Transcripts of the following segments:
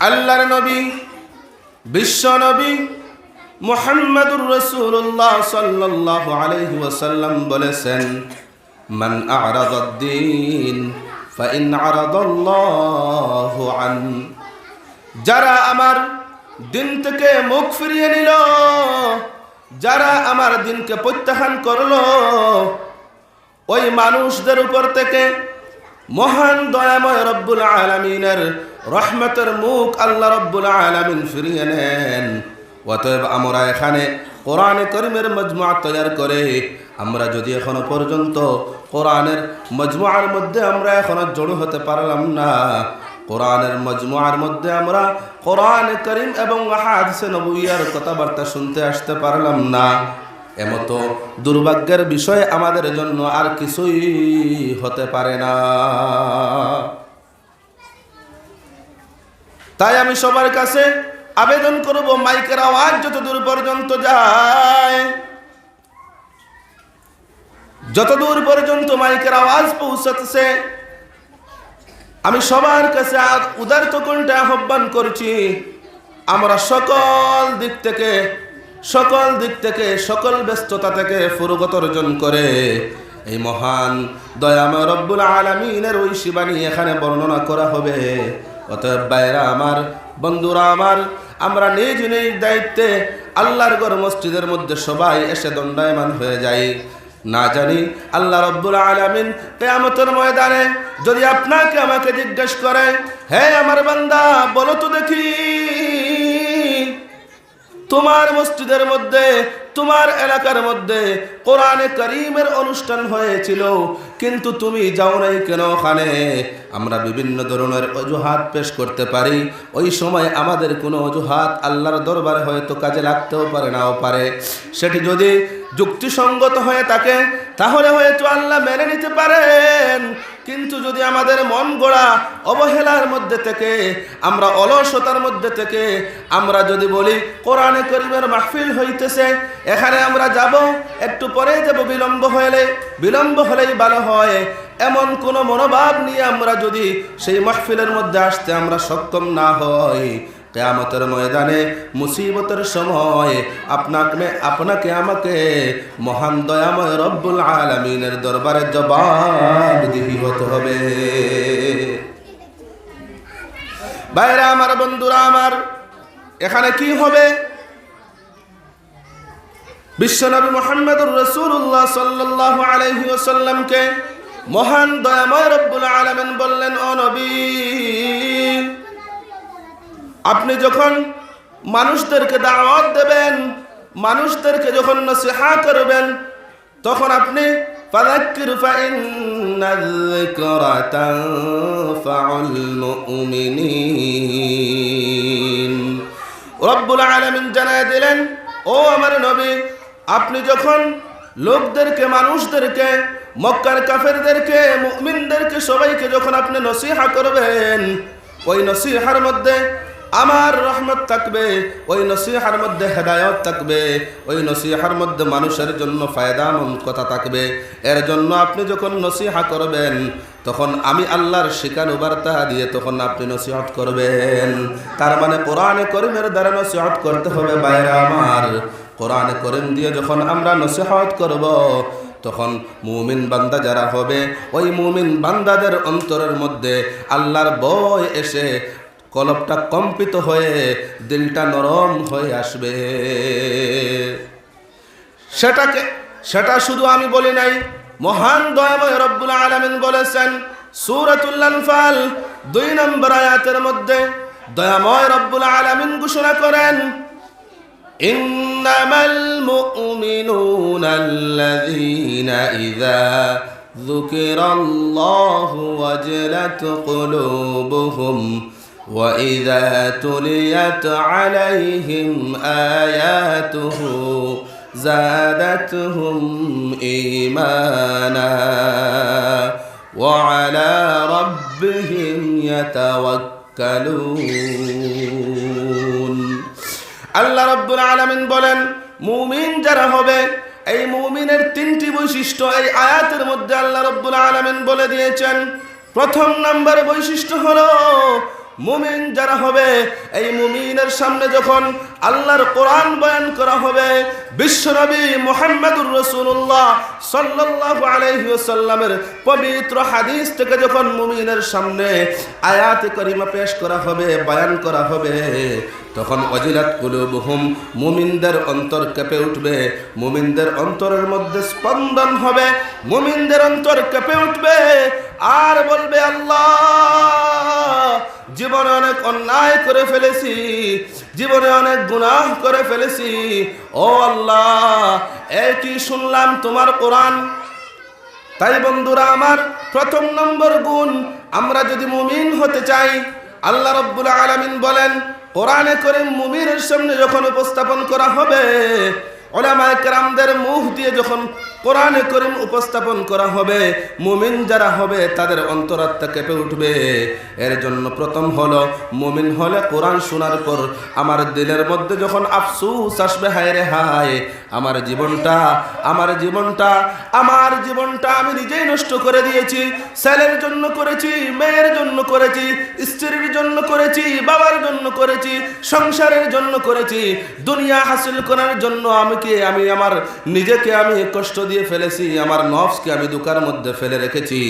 আল্লাহর নবী, বিশ্ব নবী মুহাম্মাদুর রাসূলুল্লাহ সাল্লাল্লাহু আলাইহি ওয়াসাল্লাম বলেছেন, মান আ'রাদা দ্বীন ফাইন আন। যারা আমার দিন থেকে মুখ ফিরিয়ে নিল, যারা আমার দিনকে প্রত্যাখ্যান করল, ওই মানুষদের উপর থেকে মহান দয়াময় রব্বুল আলমিনের রহমতের মুখ আল্লাহ রব্বুল আলমিন ফিরিয়ে নেন। অতএব আমরা এখানে কোরআনে করিমের মজমুয়া তৈরি করে, আমরা যদি এখনও পর্যন্ত কোরআনের মজমুয়ার মধ্যে আমরা এখনও জড়ো হতে পারলাম না, কোরআনের মজমুয়ার মধ্যে আমরা কোরআন করিম এবং হাদিসে নবুইয়ার কথাবার্তা শুনতে আসতে পারলাম না। এমতো দুর্ভাগ্যের বিষয় আমাদের জন্য আর কিছুই হতে পারে না। তাই আমি সবার কাছে আবেদন করব, মাইকের আওয়াজ যত দূর পর্যন্ত যায়। যত দূর পর্যন্ত মাইকের আওয়াজ পৌঁছাতেছে আমি সবার কাছে উদারত কণ্ঠে আহ্বান করছি, আমরা সকল দিক থেকে, সকল দিক থেকে, সকল ব্যস্ততা থেকে ফুরগত অর্জন করে এই মহান দয়াময় রব্বুল আলমিনের ওই শিবানী এখানে বর্ণনা করা হবে। অতএব বাইরা আমার, বন্ধুরা আমার, আমরা নিজ নিজ দায়িত্বে আল্লাহর গড় মসজিদের মধ্যে সবাই এসে দণ্ডায়মান হয়ে যাই। না জানি আল্লাহ রব্বুল আলমিন কেয়ামতের ময়দানে যদি আপনাকে আমাকে জিজ্ঞেস করে, হে আমার বান্দা, বলো তো দেখি। তোমার মসজিদের মধ্যে, তোমার এলাকার মধ্যে কোরআনে করিমের অনুষ্ঠান হয়েছিল, কিন্তু তুমি যাও নাই কেন ওখানে? আমরা বিভিন্ন ধরনের অজুহাত পেশ করতে পারি। ওই সময় আমাদের কোনো অজুহাত আল্লাহর দরবারে হয়তো কাজে লাগতেও পারে, নাও পারে। সেটি যদি যুক্তিসঙ্গত হয়ে থাকে, তাহলে হয়তো আল্লাহ মেনে নিতে পারেন। কিন্তু যদি আমাদের মন গোড়া অবহেলার মধ্যে থেকে, আমরা অলসতার মধ্যে থেকে, আমরা যদি বলি, কোরআনে করিমের মাহফিল হইতেছে, এখানে আমরা যাব, একটু পরে যাব, বিলম্ব হলে বিলম্ব হলেই ভালো হয়। এমন কোনো মনোভাব নিয়ে আমরা যদি সেই মাহফিলের মধ্যে আসতে আমরা সক্ষম না হই। কেয়ামতের ময়দানে, মুসিবতের সময় আপনাকে আপনাকে আমাকে মহান দয়াময় রব্বুল আলমিনের দরবারে জবাব দিবি হতে হবে। বাইরে আমার, বন্ধুরা আমার, এখানে কি হবে? বিশ্বনবী মোহাম্মদুর রসুল্লাহ সাল্লাহ আলহি ওসাল্লামকে মহান দয়াময় রব্বুল আলমিন বললেন, ও নবী আপনি যখন মানুষদেরকে দাওয়াত দেবেন মানুষদেরকে যখন নসিহা করবেন তখন আপনি فذكر فإن الذكرى تنفع المؤمنين রব্বুল আলামিন জানায় দিলেন ও আমার নবী আপনি যখন লোকদেরকে মানুষদেরকে মক্কার কাফেরদেরকে মুমিনদেরকে সবাইকে যখন আপনি নসিহা করবেন ওই নসিহার মধ্যে আমার রহমত থাকবে, ওই নসিহার মধ্যে হেদায়ত থাকবে, ওই নসিহার মধ্যে মানুষের জন্য ফায়দামন্দ কথা থাকবে। এর জন্য আপনি যখন নসিহা করবেন, তখন আমি আল্লাহর শিকানু বার্তা দিয়ে তখন আপনি নসিহত করবেন। তার মানে কোরআনে করিমের দ্বারা নসিহত করতে হবে বাইরে আমার। কোরআনে করিম দিয়ে যখন আমরা নসিহত করব, তখন মুমিন বান্দা যারা হবে, ওই মুমিন বান্দাদের অন্তরের মধ্যে আল্লাহর বয় এসে কলপটা কম্পিত হয়ে দিলটা নরম হয়ে আসবে সেটাকে সেটা শুধু আমি বলি নাই মহান দয়াময় রব্বুল আলমিন বলেছেন সুরাতুল আনফাল দুই নম্বর আয়াতের মধ্যে দয়াময় রব্বুল আলমিন ঘোষণা করেন إنما المؤمنون الذين إذا ذكر الله وجلت قلوبهم وإذا تليت عليهم آياته زادتهم إيمانا وعلى ربهم يتوكلون আল্লাহ রব্বুল আলমিন বলেন মুমিন যারা হবে এই মুমিনের তিনটি বৈশিষ্ট্য এই আয়াতের মধ্যে আল্লাহ রব্বুল আলমিন বলে দিয়েছেন প্রথম নাম্বার বৈশিষ্ট্য হলো মুমিন যারা হবে, এই মুমিনের সামনে যখন আল্লাহর কোরআন বয়ান করা হবে, বিশ্বনবী মোহাম্মদুর রসুল্লাহ সাল্লাল্লাহু আলাইহি ওয়াসাল্লামের পবিত্র হাদিস থেকে যখন মুমিনের সামনে আয়াত করিমা পেশ করা হবে, বয়ান করা হবে, তখন অজিলাত কুলুবহুম, মুমিনদের অন্তর কেঁপে উঠবে, মুমিনদের অন্তরের মধ্যে স্পন্দন হবে, মুমিনদের অন্তর কেঁপে উঠবে আর বলবে, আল্লাহ, জীবনে অনেক অন্যায় করে ফেলেছি, জীবনে অনেক গুনাহ করে ফেলেছি। ও আল্লাহ, এই কি শুনলাম তোমার কোরআন? তাই বন্ধুরা, আমার প্রথম নম্বর গুণ, আমরা যদি মুমিন হতে চাই, আল্লাহ রব্বুল আলামিন বলেন, কোরআনে করে মুমিনের সামনে যখন উপস্থাপন করা হবে ওলামায় মুখ দিয়ে যখন কোরআনে করিম উপস্থাপন করা হবে, মুমিন যারা হবে তাদের অন্তরাত্মা কেঁপে উঠবে। এর জন্য প্রথম হলো, মুমিন হলে কোরআন শোনার পর আমার দিলের মধ্যে যখন আফসুস আসবে, হায় রে হায়, আমার জীবনটা আমার জীবনটা আমার জীবনটা আমি নিজেই নষ্ট করে দিয়েছি, ছেলের জন্য করেছি, মেয়ের জন্য করেছি, স্ত্রীর জন্য করেছি, বাবার জন্য করেছি, সংসারের জন্য করেছি, দুনিয়া হাসিল করার জন্য আমি কি আমি আমার নিজেকে আমি কষ্ট দিয়ে ফেলেছি, আমার নফসকে আমি দুকার মধ্যে ফেলে রেখেছি।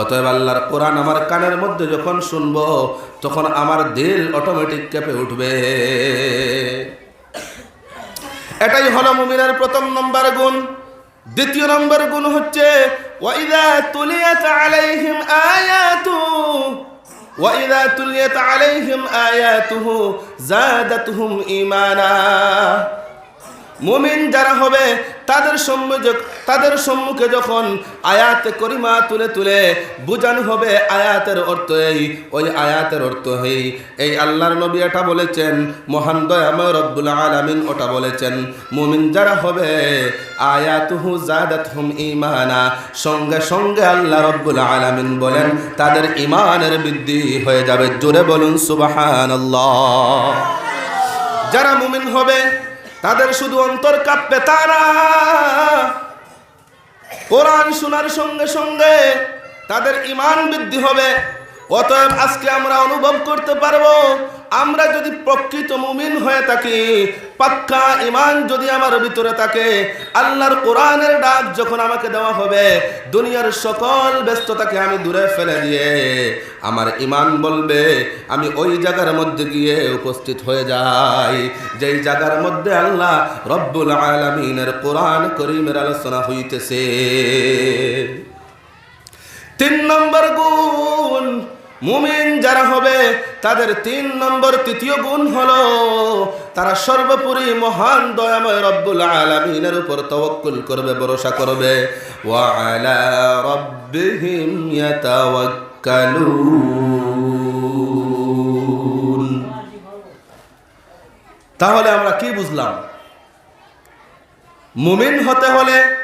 অতএব আল্লাহর কোরআন আমার কানের মধ্যে যখন শুনব, তখন আমার দিল অটোমেটিক কেঁপে উঠবে। এটাই হলো মুমিনের প্রথম নম্বর গুণ। দ্বিতীয় নম্বর গুণ হচ্ছে, ওয়াইদা তুলিয়াত আলাইহিম আয়াতু, ওয়াইদা তুলিয়াত আলাইহিম আয়াতুহু জাদাতুহুম ঈমানা। মুমিন যারা হবে, তাদের সম্মুখে তাদের সম্মুখে যখন আয়াত করিমা তুলে তুলে বুঝানো হবে আয়াতের অর্থ এই, ওই আয়াতের অর্থ এই। এই আল্লাহর নবী এটা বলেছেন, মহান দয়াময় রব্বুল আলামিন ওটা বলেছেন। মুমিন যারা হবে, আয়াতুহু জাদাতহুম ইমানা সঙ্গে সঙ্গে আল্লাহ রব্বুল আলামিন বলেন, তাদের ইমানের বৃদ্ধি হয়ে যাবে। জোরে বলুন, সুবহানাল্লাহ। যারা মুমিন হবে তাদের শুধু অন্তর কাঁপবে তারা। কোরআন শোনার সঙ্গে সঙ্গে তাদের ইমান বৃদ্ধি হবে। অতএব আজকে আমরা অনুভব করতে পারব, আমরা যদি প্রকৃত মুমিন হয়ে থাকি পাক্কা ইমান যদি আমার ভিতরে থাকে, আল্লাহর কোরআনের ডাক যখন আমাকে দেওয়া হবে, দুনিয়ার সকল ব্যস্ততাকে আমি দূরে ফেলে দিয়ে আমার ইমান বলবে, আমি ওই জায়গার মধ্যে গিয়ে উপস্থিত হয়ে যাই। যেই জায়গার মধ্যে আল্লাহ রব্বুল আলমিনের কোরআন করিমের আলোচনা হইতেছে। তিন নম্বর গুণ মুমিন যারা হবে, তাদের তিন নম্বর, তৃতীয় গুণ হলো তারা সর্বোপরি মহান দয়াময় রব্বুল আলমিনের উপর তওয়াক্কুল করবে, ভরসা করবে। ওয়া আলা রব্বিহিম ইয়াতাওয়াক্কালুন। তাহলে আমরা কি বুঝলাম? মুমিন হতে হলে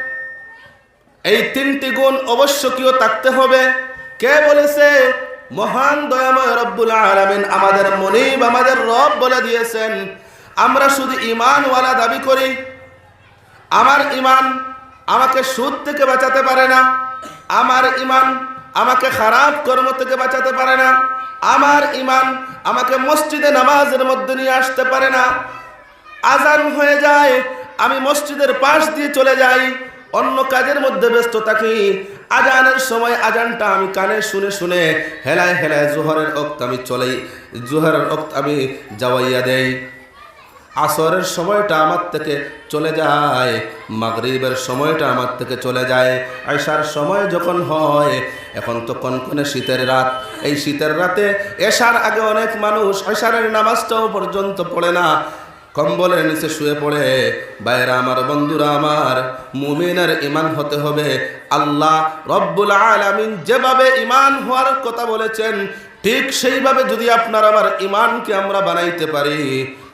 এই তিনটি গুণ অবশ্য অবশ্যকীয় থাকতে হবে। কে বলেছে? মহান দয়াময় রব্বুল আলামিন আমাদের মনিব, আমাদের রব বলে দিয়েছেন, আমরা শুধু ইমানওয়ালা দাবি করি। আমার ইমান আমাকে সুদ থেকে বাঁচাতে পারে না, আমার ইমান আমাকে খারাপ কর্ম থেকে বাঁচাতে পারে না, আমার ইমান আমাকে মসজিদে নামাজের মধ্যে নিয়ে আসতে পারে না। আজান হয়ে যায়, আমি মসজিদের পাশ দিয়ে চলে যাই অন্য কাজের মধ্যে ব্যস্ত থাকি। আজানের সময় আজানটা আমি কানে শুনে শুনে হেলায় হেলায় জোহরের অক্ত আমি চলে জোহরের অক্ত আমি যাওয়াইয়া দেই। আসরের সময়টা আমার থেকে চলে যায়, মাগরিবের সময়টা আমার থেকে চলে যায়। আয়সার সময় যখন হয়, এখন তো কনকনে শীতের রাত। এই শীতের রাতে এসার আগে অনেক মানুষ আয়সারের নামাজটাও পর্যন্ত পড়ে না। কম্বলের নিচে শুয়ে পড়ে। বাইরা আমার বন্ধুরা আমার মুমিনের ইমান হতে হবে। আল্লাহ রব্বুল আলামিন যেভাবে ইমান হওয়ার কথা বলেছেন ঠিক সেইভাবে যদি আপনার আমার ইমানকে আমরা বানাইতে পারি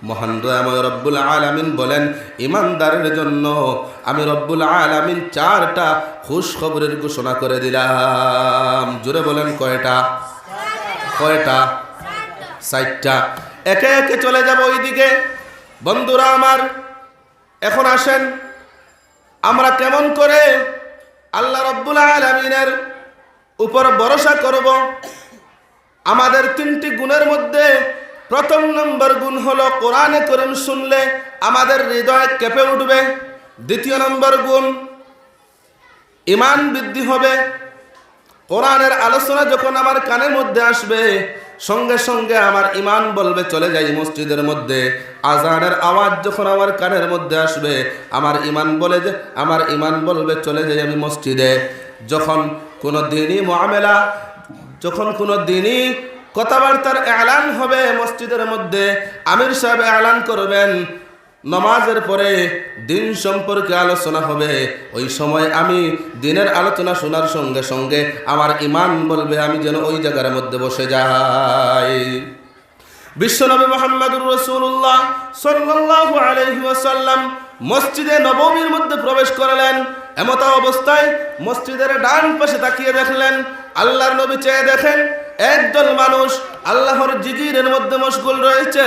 মহান দয়াময় রব্বুল আলামিন বলেন ইমানদারের জন্য আমি রব্বুল আলামিন চারটা খুশ খবরের ঘোষণা করে দিলাম। জোরে বলেন কয়টা? কয়টা? সাইটটা একে একে চলে যাব ওইদিকে। বন্ধুরা আমার, এখন আসেন। আমরা কেমন করে আল্লাহ রব্বুল আলমিনের উপর ভরসা করব? আমাদের তিনটি গুণের মধ্যে প্রথম নম্বর গুণ হলো কোরআনে করিম শুনলে আমাদের হৃদয় কেঁপে উঠবে। দ্বিতীয় নম্বর গুণ ইমান বৃদ্ধি হবে। কোরআনের আলোচনা যখন আমার কানের মধ্যে আসবে সঙ্গে সঙ্গে আমার ইমান বলবে, চলে যাই মসজিদের মধ্যে। আজানের আওয়াজ যখন আমার কানের মধ্যে আসবে, আমার ইমান বলে যে, আমার ইমান বলবে, চলে যাই আমি মসজিদে। যখন কোনো দিনই মহামেলা যখন কোনো দিনই কথাবার্তার এলান হবে মসজিদের মধ্যে, আমির সাহেব এলান করবেন নমাজের পরে দিন সম্পর্কে আলোচনা হবে। ওই সময় আমি দিনের আলোচনা শোনার সঙ্গে সঙ্গে আমার ইমান বলবে, আমি যেন ওই জায়গার মধ্যে বসে যাই। বিশ্বনবী মোহাম্মদুর রসুল্লাহ সাল্লাল্লাহু আলাইহি ওয়াসাল্লাম মসজিদে নবমীর মধ্যে প্রবেশ করলেন। এমতা অবস্থায় মসজিদের ডান পাশে তাকিয়ে দেখলেন, আল্লাহর নবী চেয়ে দেখেন, একদল মানুষ আল্লাহর জিকিরের মধ্যে মশগুল রয়েছে।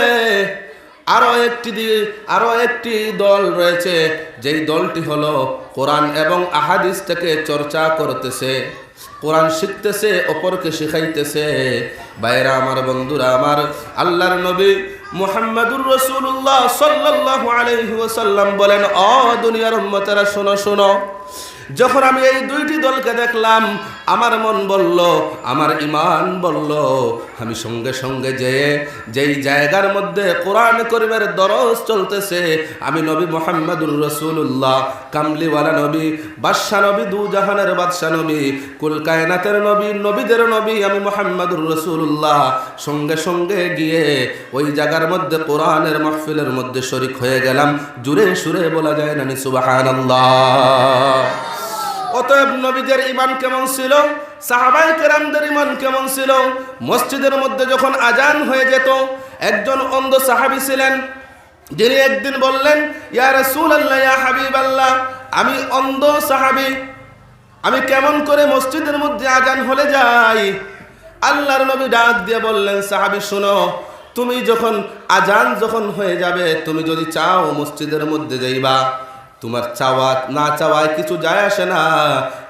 আরও একটি দি- আরও একটি দল রয়েছে, যেই দলটি হলো কোরআন এবং আহাদিস থেকে চর্চা করতেছে। কোরআন শিখতেছে, অপরকে শিখাইতেছে। বাইরা আমার, বন্ধুরা আমার, আল্লাহর নবী মুহাম্মাদুর রসুল্লাহ সাল্লাল্লাহু আলাইহি ওয়াসাল্লাম বলেন, অ দুনিয়ার উম্মতেরা, শোনো শোনো। যখন আমি এই দুইটি দলকে দেখলাম, আমার মন বলল, আমার ইমান বলল, আমি সঙ্গে সঙ্গে যেয়ে যেই জায়গার মধ্যে কোরআন করিমের দরজ চলতেছে, আমি নবী মোহাম্মদুর রসুল্লাহ কামলিওয়ালা নবী, বাদশা নবী, দু জাহানের বাদশা নবী, কুল কায়নাতের নবী, নবীদের নবী আমি মোহাম্মদুর রসুল্লাহ সঙ্গে সঙ্গে গিয়ে ওই জায়গার মধ্যে কোরআনের মাহফিলের মধ্যে শরিক হয়ে গেলাম। জুড়ে সুরে বলা যায় না সুবাহান অতএব নবীদের ইমান কেমন ছিল? সাহাবাই কেরামদের ইমান কেমন ছিল? মসজিদের মধ্যে যখন আজান হয়ে যেত, একজন অন্ধ সাহাবি ছিলেন। যিনি একদিন বললেন, ইয়া রাসূল আল্লাহ ইয়া হাবিব আল্লাহ আমি অন্ধ সাহাবি। আমি কেমন করে মসজিদের মধ্যে আজান হলে যাই? আল্লাহর নবী ডাক দিয়ে বললেন, সাহাবি, শোনো, তুমি যখন আজান যখন হয়ে যাবে, তুমি যদি চাও মসজিদের মধ্যে যাইবা তোমার চাওয়া না চাওয়ায় কিছু যায় আসে না।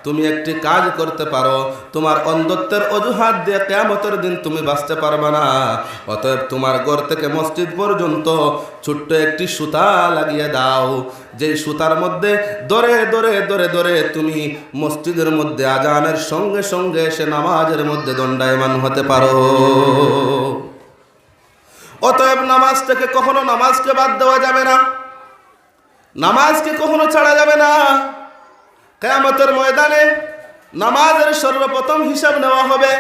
তুমি একটি কাজ করতে পারো, তোমার অন্ধত্বের অজুহাত দিয়ে কেমতের দিন তুমি বাঁচতে পারবে না। অতএব তোমার ঘর থেকে মসজিদ পর্যন্ত ছোট্ট একটি সুতা লাগিয়ে দাও, যেই সুতার মধ্যে দরে দরে দরে দরে তুমি মসজিদের মধ্যে আজানের সঙ্গে সঙ্গে এসে নামাজের মধ্যে দণ্ডায়মান হতে পারো। অতএব নামাজ থেকে কখনো নামাজকে বাদ দেওয়া যাবে না। নামাজকে কখনো ছাড়া যাবে না। কেয়ামতের ময়দানে নামাজের সর্বপ্রথম হিসাব নেওয়া হবে।